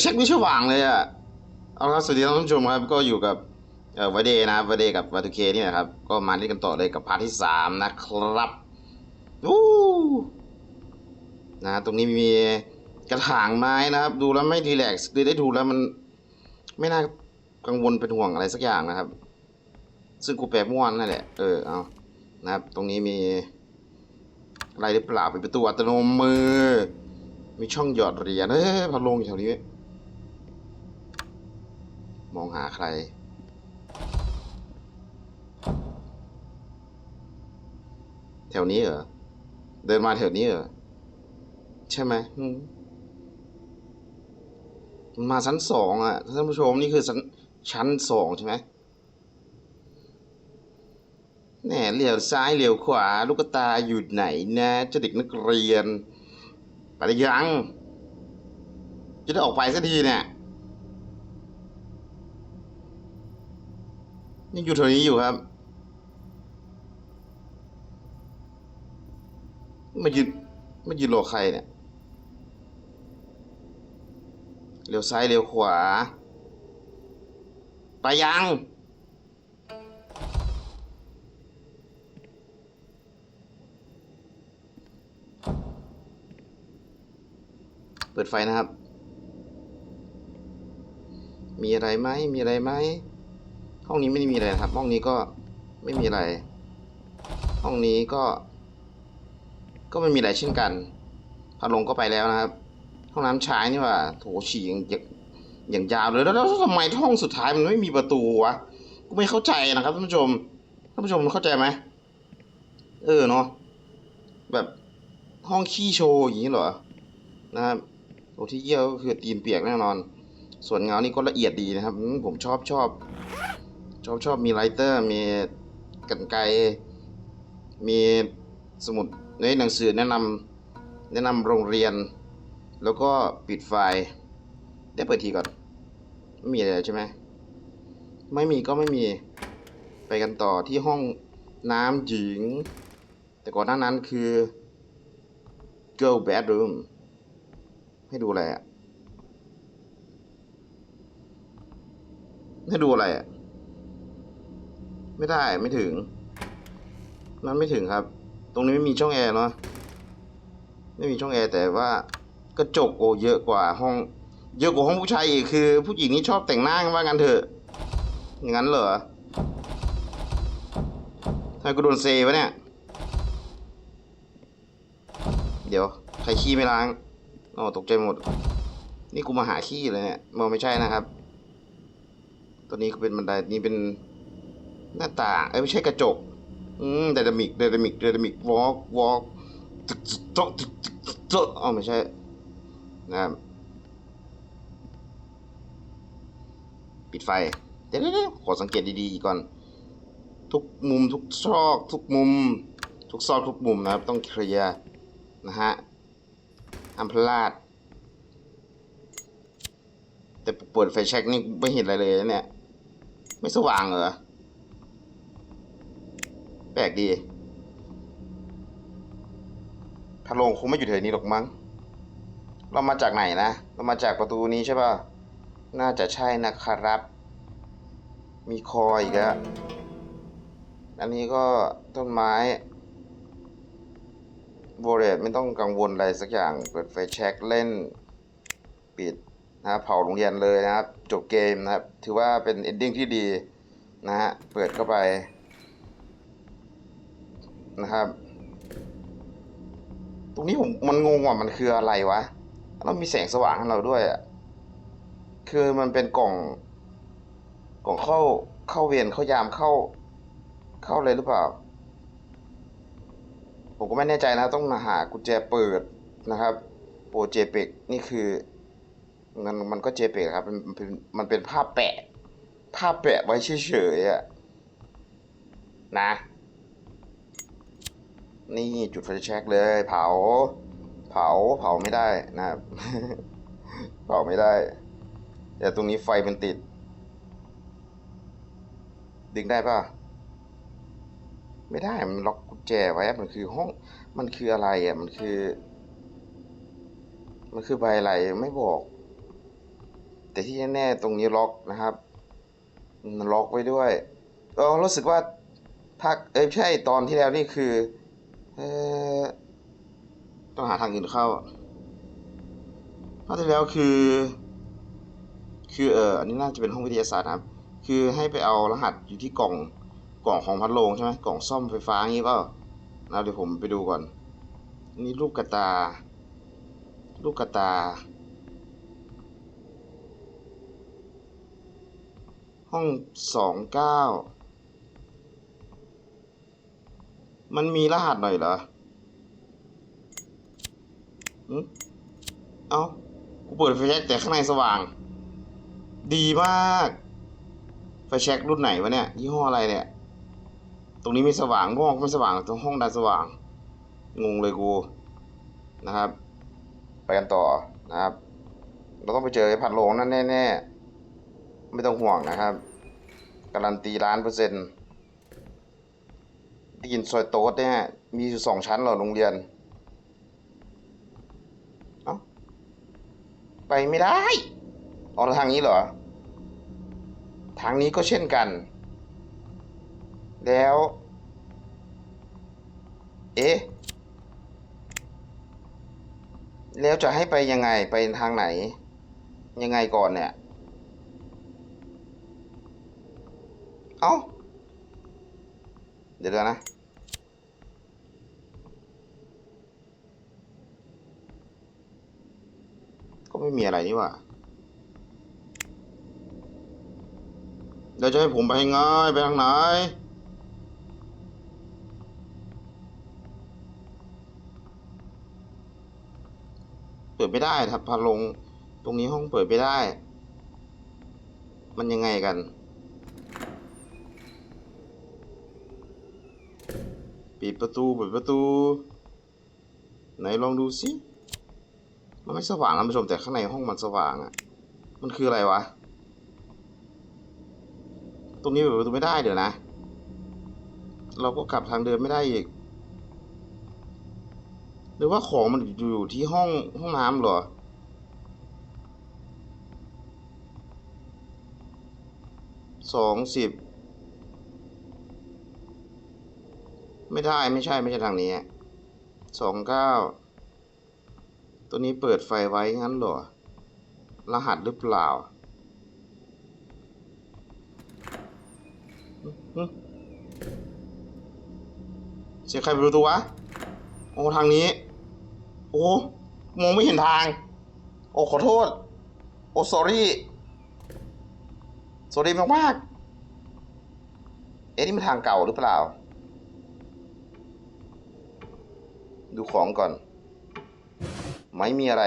เช็คไม่สว่างเลยอะเอาละครับสวัสดีท่านผู้ชมครับก็อยู่กับเอ่อวเดย์นะครับวเดย์กับวาทูเคนี่นะครับก็มาเล่นกันต่อเลยกับพาร์ทที่สามนะครับวู้นะตรงนี้มีกระถางไม้นะครับ ดูแล้วไม่รีแลกซ์ดูได้ดูแล้วมันไม่น่ากังวลเป็นห่วงอะไรสักอย่างนะครับ ซึ่งกูแปลม่วนนั่นแหละเออเอานะครับ ตรงนี้มีอะไรหรือเปล่าเป็นประตูอัตโนมือ มีช่องหยอดเหรียญเฮ้ยพัดลงอยู่แถวนี้ มองหาใคร แถวนี้เหรอ เดินมาแถวนี้เหรอ ใช่ไหมมันมาชั้นสองอะท่านผู้ชมนี่คือชั้นชั้นสองใช่ไหมแหน่เหลียวซ้ายเหลียวขวา ลูกตาอยู่ไหนนะเจ้าเด็กนักเรียน ไปหรือยัง จะได้ออกไปสักทีเนี่ย ยังอยู่แถวนี้อยู่ครับมายืนมายืนรอใครเนี่ยเลี้ยวซ้ายเลี้ยวขวา ไปยัง เปิดไฟนะครับ มีอะไรไหมมีอะไรไหม ห้องนี้ไม่ได้มีอะไรครับ ห้องนี้ก็ไม่มีอะไร ห้องนี้ก็ ก็ไม่มีอะไรเช่นกันพัดลมก็ไปแล้วนะครับ ห้องน้ำชายนี่ว่าโถฉี่อย่างอย่างยาวเลยแล้วแล้วทำไมห้องสุดท้ายมันไม่มีประตูวะกูไม่เข้าใจนะครับท่านผู้ชมท่านผู้ชมเข้าใจไหมเออเนาะแบบห้องขี้โชว์อย่างนี้เหรอนะครับโอที่เยี่ยวก็คือตีนเปียกแน่นอน ส่วนเงานี่ก็ละเอียดดีนะครับ ผมชอบชอบ ชอบชอบมีไลเตอร์มีกันไกมีสมุดในหนังสือแนะนำแนะนำโรงเรียน แล้วก็ปิดไฟล์ได้เปิดทีก่อน ไม่มีอะไรใช่ไหมไม่มีก็ไม่มีไปกันต่อที่ห้องน้ำหญิง แต่ก่อนหน้านั้นคือ girl bedroom ให้ดูอะไรอะให้ดูอะไรอะ ไม่ได้ไม่ถึงมันไม่ถึงครับ ตรงนี้ไม่มีช่องแอร์เนาะไม่มีช่องแอร์แต่ว่ากระจกโอเยอะกว่าห้อง เยอะกว่าห้องผู้ชายอีกคือ ผู้หญิงนี่ชอบแต่งหน้ากันว่างั้นเถอะอย่างนั้นเหรอทำไมกูโดนเซวะเนี่ย เดี๋ยวใครขี้ไม่ล้างอ๋อตกใจหมด นี่กูมาหาขี้เลยเนี่ยมันไม่ใช่นะครับ ตัวนี้ก็เป็นบันไดนี่เป็น หน้าต่าง เอ้ยไม่ใช่กระจก อืมไดนามิกไดนามิกไดนามิกวอล์กวอล์กตึกตึกโต๊ะตึกตึกตึกโต๊ะอ๋อไม่ใช่นะปิดไฟเดี๋ยวเดี๋ยวขอสังเกตดีๆก่อน ทุกมุมทุกซอกทุกมุม ทุกซอกทุกมุมนะครับ ต้องเคลียร์นะฮะห้ามพลาด แต่เปิดไฟแช็กนี่ไม่เห็นอะไรเลยเนี่ย ไม่สว่างเหรอ แปลกดีพะโลงคงไม่อยู่แถวนี้หรอกมั้ง เรามาจากไหนนะ เรามาจากประตูนี้ใช่ป่ะ น่าจะใช่นะครับ มีคออีกแล้ว อันนี้ก็ต้นไม้โบเรตไม่ต้องกังวลอะไรสักอย่าง เปิดไฟแช็กเล่น ปิดนะเผาโรงเรียนเลยนะครับ จบเกมนะครับ ถือว่าเป็นเอนดิ้งที่ดีนะฮะ เปิดเข้าไป นะครับ ตรงนี้ผมมันงงว่ามันคืออะไรวะแล้วมีแสงสว่างให้เราด้วยอะคือมันเป็นกล่อง กล่องเข้าเข้าเวรเข้ายามเข้า เข้าเลยหรือเปล่า ผมก็ไม่แน่ใจนะต้องมาหากุญแจเปิดนะครับโปรเจเปกนี่คือมันมันก็เจเปกครับมันมันเป็นมันเป็นภาพแปะ ภาพแปะไว้เฉยๆอะนะ นี่จุดไฟแช็กเลย เผา เผาเผาไม่ได้นะครับ เผาไม่ได้ แต่ตรงนี้ไฟมันติด ดึงได้ปะไม่ได้มันล็อกกุญแจไว้มันคือห้องมันคืออะไรอะมันคือ มันคือใบอะไรไม่บอก แต่ที่แน่ๆตรงนี้ล็อกนะครับมันล็อกไว้ด้วยเออรู้สึกว่าภาคเอ้ยใช่ตอนที่แล้วนี่คือ เออต้องหาทางอื่นเข้าภาคที่แล้วคือ คือเอออันนี้น่าจะเป็นห้องวิทยาศาสตร์นะครับ คือให้ไปเอารหัสอยู่ที่กล่องกล่องของพัดลมใช่ไหมกล่องซ่อมไฟฟ้างี้เปล่านะเดี๋ยวผมไปดูก่อน นี่ลูกกระตา ลูกกระตา ห้องสองเก้า มันมีรหัสหน่อยเหรอเอ้า กูเปิดไฟแช็กแต่ข้างในสว่าง ดีมาก ไฟแช็กรุ่นไหนวะเนี่ย ยี่ห้ออะไรเนี่ย ตรงนี้ไม่สว่างนอกไม่สว่าง ตรงห้องดันสว่าง งงเลยกู นะครับ ไปกันต่อนะครับ เราต้องไปเจอไอ้ผัดโลงนั่นแน่ๆ ไม่ต้องห่วงนะครับ การันตีล้านเปอร์เซ็นต์ ได้ยินซอยโต๊ดเนี่ยมีอยู่สองชั้นเหรอโรงเรียน เอ้า ไปไม่ได้อ๋อแล้วทางนี้เหรอ ทางนี้ก็เช่นกัน แล้ว เอ๊ะ แล้วจะให้ไปยังไงไปทางไหน ยังไงก่อนเนี่ย เอ้า เดี๋ยวนะ ก็ไม่มีอะไรนี่หว่าเดี๋ยวจะให้ผมไปยังไงไปทางไหน เปิดไม่ได้ครับพาลง ตรงนี้ห้องเปิดไม่ได้ มันยังไงกันปิดประตูเปิดประตู ไหนลองดูสิ มันไม่สว่างนะผู้ชมแต่ข้างในห้องมันสว่างอะ่ะ มันคืออะไรวะ ตรงนี้เปิดประตูไม่ได้เดี๋ยวนะ เราก็กลับทางเดิมไม่ได้อีก หรือว่าของมันอยู่ที่ห้องห้องน้ำเหรอ สองสิบ ไม่ได้ไม่ใช่ไม่ใช่ทางนี้ สองเก้า ตัวนี้เปิดไฟไว้งั้นเหรอ รหัสหรือเปล่า เสียงใครเปิดประตูวะ โอ้ ทางนี้ โอ้ มองไม่เห็นทาง โอ้ ขอโทษ โอ้ sorry sorry มากมากๆเอ๊ะนี่มันทางเก่าหรือเปล่า ดูของก่อน ไม่มีอะไร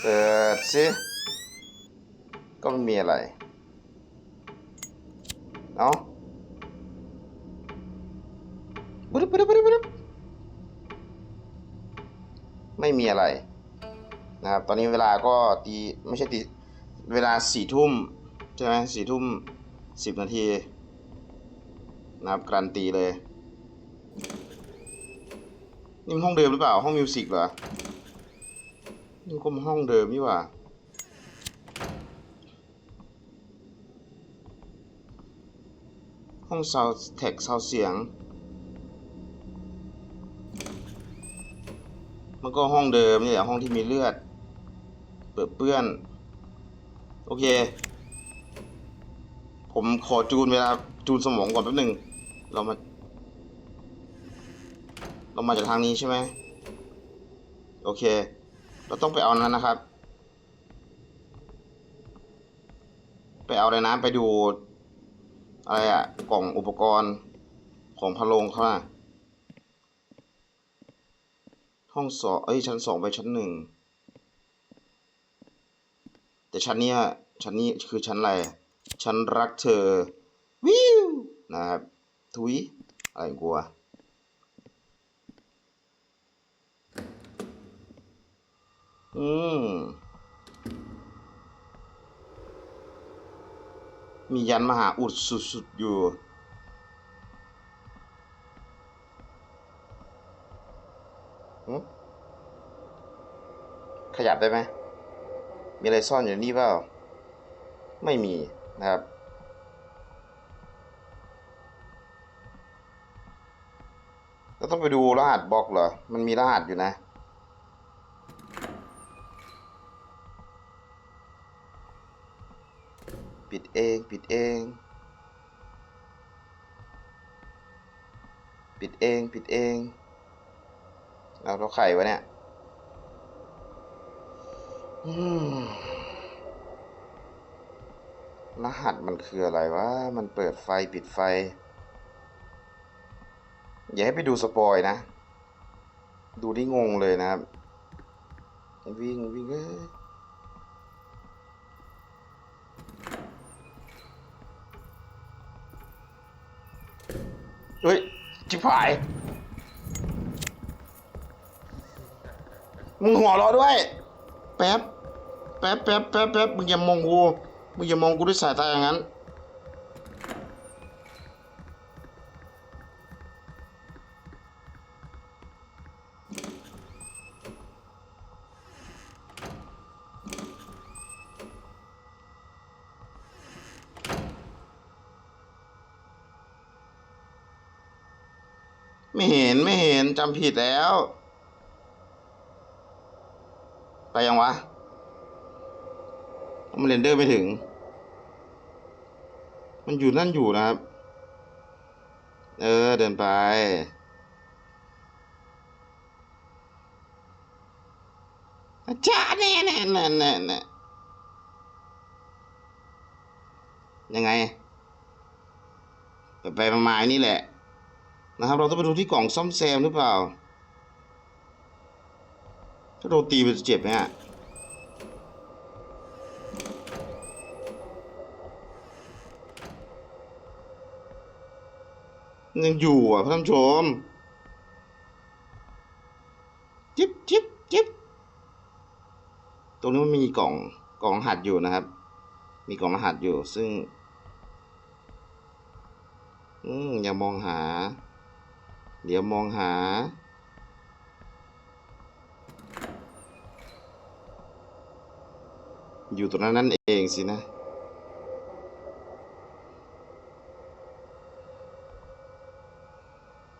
เปิดสิก็ไม่มีอะไร เอาบึ๊บบึ๊บบึ๊บบึ๊บไม่มีอะไรนะครับ ตอนนี้เวลาก็ตีไม่ใช่ตีเวลาสี่ทุ่มใช่ไหมสี่ทุ่มสิบนาทีนะครับการันตีเลย นี่มันห้องเดิมหรือเปล่า ห้องมิวสิกเหรอ นี่ก็มห้องเดิมนี่หว่า ห้องซาวแท็กซาวเสียง มันก็ห้องเดิมนี่แหละห้องที่มีเลือด เปื้อนเปื้อน โอเค ผมขอจูนเวลาจูนสมองก่อนแป๊บหนึ่งเรามา เรามาจากทางนี้ใช่ไหมโอเค เราต้องไปเอานั้นนะครับ ไปเอาอะไรนะไปดู อะไรอะกล่องอุปกรณ์ของพะโลงเขาอะห้องสองเอ้ยชั้นสองไปชั้นหนึ่งแต่ชั้นเนี้ยชั้นนี้คือชั้นอะไร ชั้นรักเธอ วิวนะครับ ทุยอะไรกูว อืม มียันมหาอุดสุดๆอยู่ ขยับได้ไหม มีอะไรซ่อนอยู่นี่เปล่า ไม่มีนะครับเราต้องไปดูรหัสบล็อกเหรอ มันมีรหัสอยู่นะ ปิดเอง ปิดเอง ปิดเอง ปิดเอง เอาเราไข่วะเนี่ยรหัสมันคืออะไรวะ มันเปิดไฟปิดไฟ อย่าให้ไปดูสปอยนะ ดูที่งงเลยนะครับ วิ่งวิ่งเอ้ย เฮ้ยจิบหาย มึงหัวเราะด้วย แป๊บ แป๊บแป๊บแป๊บแป๊บมึงอย่ามองกู มึงอย่ามองกูด้วยสายตาอย่างนั้นำผิดแล้ว ไปยังวะ มันเรนเดอร์ไม่ถึง มันอยู่นั่นอยู่นะครับ เออ เดินไป อาจารย์แน่แน่แน่แน่แน่ยยังไงไปไปมามาๆนี่แหละ นะครับ เราต้องไปดูที่กล่องซ่อมแซมหรือเปล่า ถ้าโดนตีมันจะเจ็บไหมฮะยังอยู่อะท่านผู้ชมจิ๊บจิ๊บจิ๊บตรงนี้มันมีกล่องกล่องรหัสอยู่นะครับ มีกล่องรหัสอยู่ซึ่ง อืมอย่ามองหา เดี๋ยวมองหา อยู่ตรงนั้นนั่นเองสินะ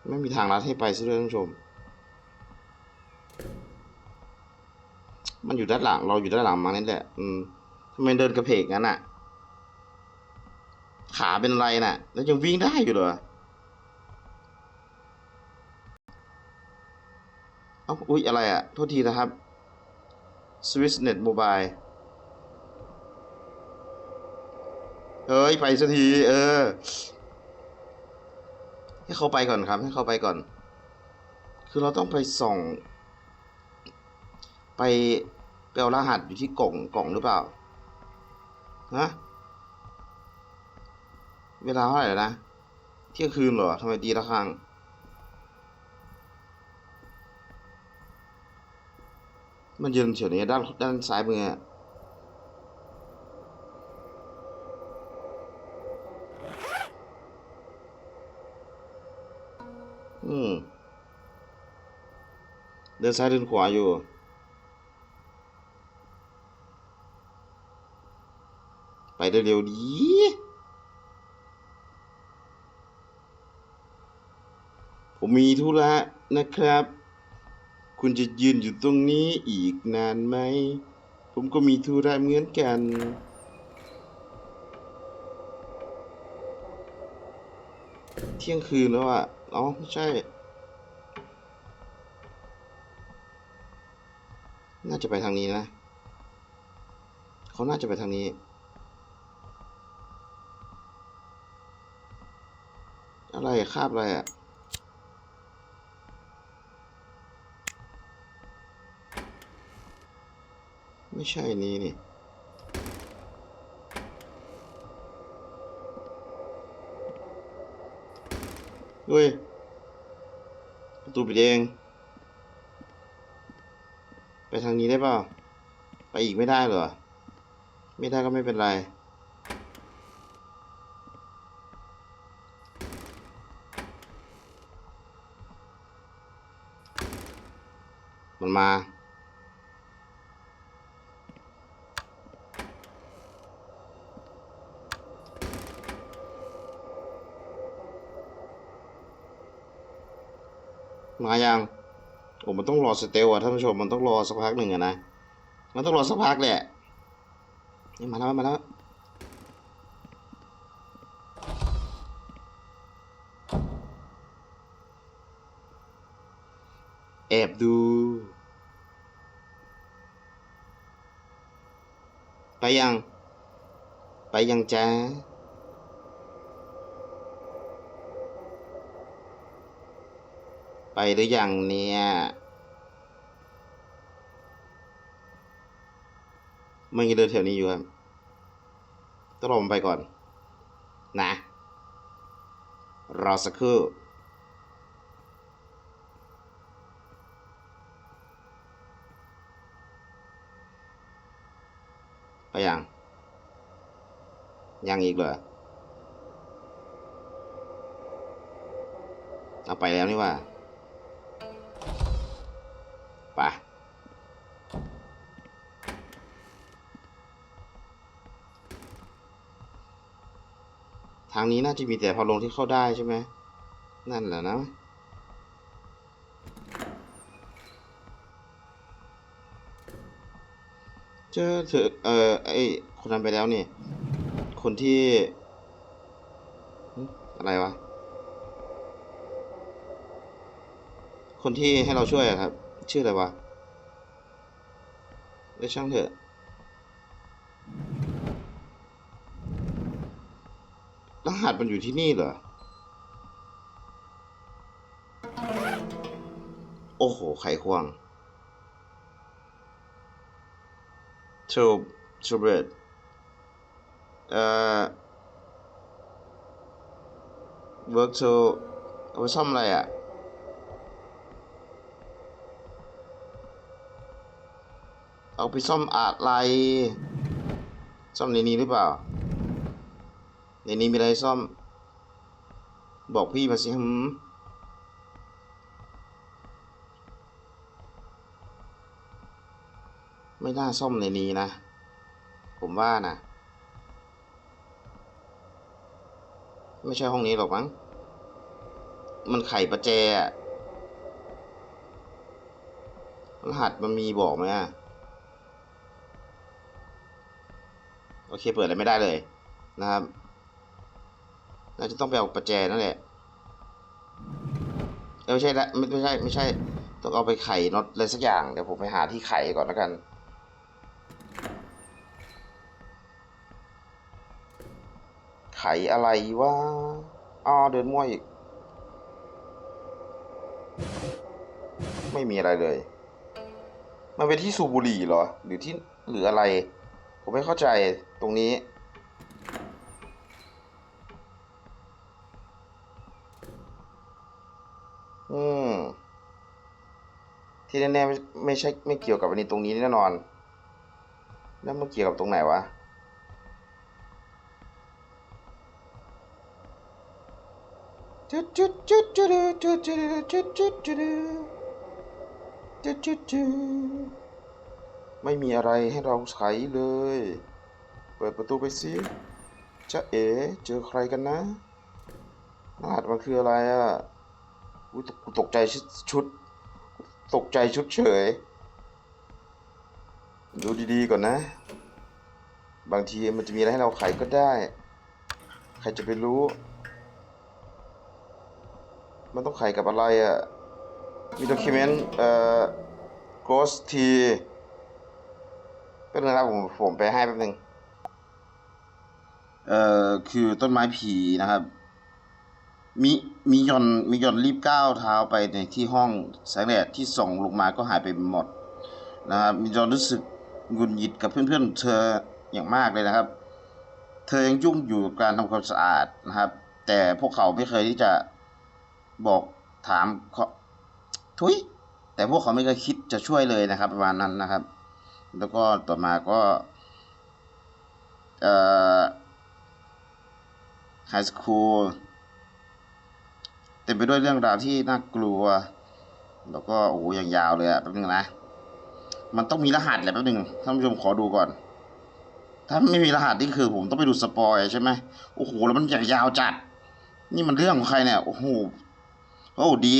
ไม่มีทางลัดให้ไปซะด้วยท่านผู้ชม มันอยู่ด้านหลัง เราอยู่ด้านหลังมานี่แหละ อืมทำไมเดินกระเพกงั้นอะ ขาเป็นไรน่ะ แล้วยังวิ่งได้อยู่เหรอ เอ้าอุ๊ย อะไรอะ โทษทีนะครับ Swissnet Mobile เฮ้ย ไปสักที เออ ให้เขาไปก่อนครับ ให้เขาไปก่อน คือเราต้องไปส่อง ไปไปเอารหัสอยู่ที่กล่องกล่องหรือเปล่าฮะเวลาเท่าไหร่แล้วนะ เที่ยงคืนเหรอทำไมตีละครั้ง มันยืนเฉยนี้ด้านด้านซ้ายมืออะอืม เดินซ้ายเดินขวาอยู่ไปเร็วดี ผมมีธุระนะครับ คุณจะยืนอยู่ตรงนี้อีกนานไหม ผมก็มีธุระเหมือนกัน เที่ยงคืนแล้วอะอ๋อไม่ใช่ น่าจะไปทางนี้นะ เขาน่าจะไปทางนี้ อะไรคาบอะไรอะ ไม่ใช่นี้นี่เฮ้ยประตูปิดเอง ไปทางนี้ได้เปล่า ไปอีกไม่ได้เหรอ ไม่ได้ก็ไม่เป็นไร มันมา มายังโอ้มันต้องรอสเตลอะท่านผู้ชมมันต้องรอสักพักหนึ่งอะนะมันต้องรอสักพักแหละนี่มาแล้วมาแล้วแอบดู ไปยัง ไปยังจ้า ไปหรือยังเนี่ย มันยังเดินแถวนี้อยู่ครับต้องรอมไปก่อน นะ รอสักครู่ไปยัง ยังอีกเหรอเอาไปแล้วนี่ว่า ไปทางนี้น่าจะมีแต่พอลงที่เข้าได้ใช่ไหม นั่นแหละนะ เจอเถอเออไอคนนั้นไปแล้วนี่ คนที่ อะไรวะ คนที่ให้เราช่วยครับ ชื่ออะไรวะเอ้ยช่างเถอะ รหัสมันอยู่ที่นี่เหรอ โอ้โห ไขควงชูชูเบรดเอ่อ work to เอาไปซ่อมอะไรอะ เอาไปซ่อมอะไร ซ่อมในนี้หรือเปล่า ในนี้มีอะไรซ่อม บอกพี่มาสิหืมไม่น่าซ่อมในนี้นะ ผมว่านะ ไม่ใช่ห้องนี้หรอกมั้ง มันไขประแจรหัสมันมีบอกไหมอะ โอเคเปิดอะไรไม่ได้เลยนะครับน่าจะต้องไปเอาประแจนั่นแหละไม่ใช่ละไม่ไม่ใช่ไม่ใช่ ต้องเอาไปไขน็อตอะไรสักอย่างเดี๋ยวผมไปหาที่ไขก่อนแล้วกันไขอะไรวะอ๋อเดินมั่วอีก ไม่มีอะไรเลย มันเป็นที่สูบบุหรี่เหรอ หรือที่หรืออะไร ผมไม่เข้าใจตรงนี้ อืม ที่แน่ๆไม่ไม่ใช่ไม่เกี่ยวกับอันนี้ตรงนี้แน่นอน แล้วมันเกี่ยวกับตรงไหนวะจุดจุดจุดจุดจุดจุดจุดจุดจุดจุดจุดจุด ไม่มีอะไรให้เราไขเลย เปิดประตูไปสิจะเอ๋เจอใครกันนะรหัสมันคืออะไรอะอุ้ยตกกูตกใจชุด ตกใจชุดเฉย ดูดีๆก่อนนะ บางทีมันจะมีอะไรให้เราไขก็ได้ ใครจะไปรู้ มันต้องไขกับอะไรอะมีด็อกิเมนต์เอ่อ ghost t เป็นงนะครับผมผมไปให้แป๊บนึงเอ่อคือต้นไม้ผีนะครับมีมียอนมียอนรีบก้าวเท้าไปในที่ห้องแสงแดดที่ส่องลงมาก็หายไปหมดนะครับมียอนรู้สึกหงุดหงิดกับเพื่อนๆเธออย่างมากเลยนะครับ เธอยังยุ่งอยู่กับการทำความสะอาดนะครับ แต่พวกเขาไม่เคยที่จะบอกถามเขาทุยแต่พวกเขาไม่เคยคิดจะช่วยเลยนะครับ ประมาณนั้นนะครับ แล้วก็ต่อมาก็ไฮสคูลเต็มไปด้วยเรื่องราวที่น่ากลัว แล้วก็โอ้โหอย่างยาวเลยอะแป๊บนึงนะ มันต้องมีรหัสแหละแป๊บนึงท่านผู้ชมขอดูก่อน ถ้าไม่มีรหัสนี่คือผมต้องไปดูสปอยใช่ไหมโอ้โหแล้วมันอย่างยาวจัด นี่มันเรื่องของใครเนี่ย โอ้โหโอ้ดี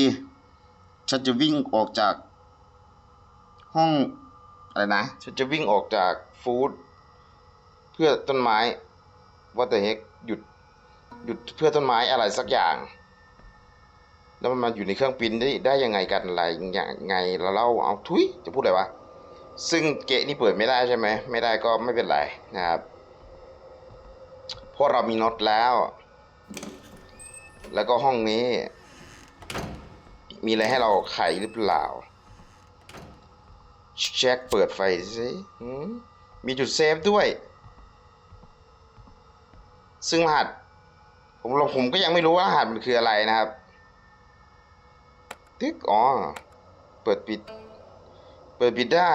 ฉันจะวิ่งออกจากห้อง อะไรนะฉันจะวิ่งออกจากฟู้ดเพื่อต้นไม้ว่าแต่เฮกหยุดหยุดเพื่อต้นไม้อะไรสักอย่าง แล้วมันมาอยู่ในเครื่องปิ้นได้ได้ยังไงกันอะไรอย่างไงแล้วเราเอาทุยจะพูดอะไรวะซึ่งเกะนี่เปิดไม่ได้ใช่ไหมไม่ได้ก็ไม่เป็นไรนะครับเพราะเรามีน็อตแล้ว แล้วก็ห้องนี้ มีอะไรให้เราไขหรือเปล่า เช็คเปิดไฟสิมีจุดเซฟด้วย ซึ่งรหัส ผมลองผมก็ยังไม่รู้ว่ารหัสมันคืออะไรนะครับ ตึกอ๋อ เปิดปิด เปิดปิดได้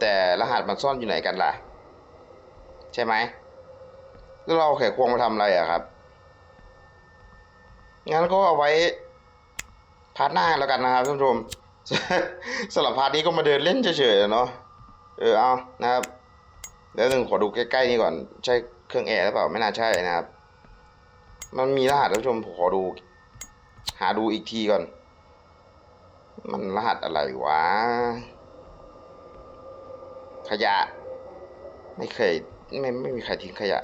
แต่รหัสมันซ่อนอยู่ไหนกันล่ะ ใช่ไหม แล้วเราเอาไขควงมาทำอะไรอะครับ งั้นก็เอาไว้พาร์ทหน้าแล้วกันนะครับท่านผู้ชม สำหรับพาร์ทนี้ก็มาเดินเล่นเฉยๆอะเนาะเออเอานะครับเดี๋ยวหนึ่งขอดูใกล้ๆนี่ก่อนใช่เครื่องแอร์หรือเปล่าไม่น่าใช่นะครับ มันมีรหัสท่านผู้ชมผมขอดู หาดูอีกทีก่อน มันรหัสอะไรวะ ขยะ ไม่เคยไม่ไม่มีใครทิ้งขยะ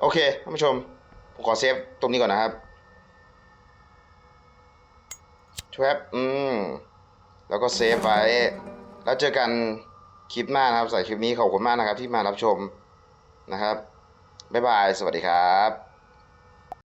โอเคท่านผู้ชมผมขอเซฟตรงนี้ก่อนนะครับ ชวบอืม แล้วก็เซฟไว้ แล้วเจอกันคลิปหน้านะครับใส่คลิปนี้ขอบคุณมากนะครับที่มารับชมนะครับ บ๊ายบาย สวัสดีครับ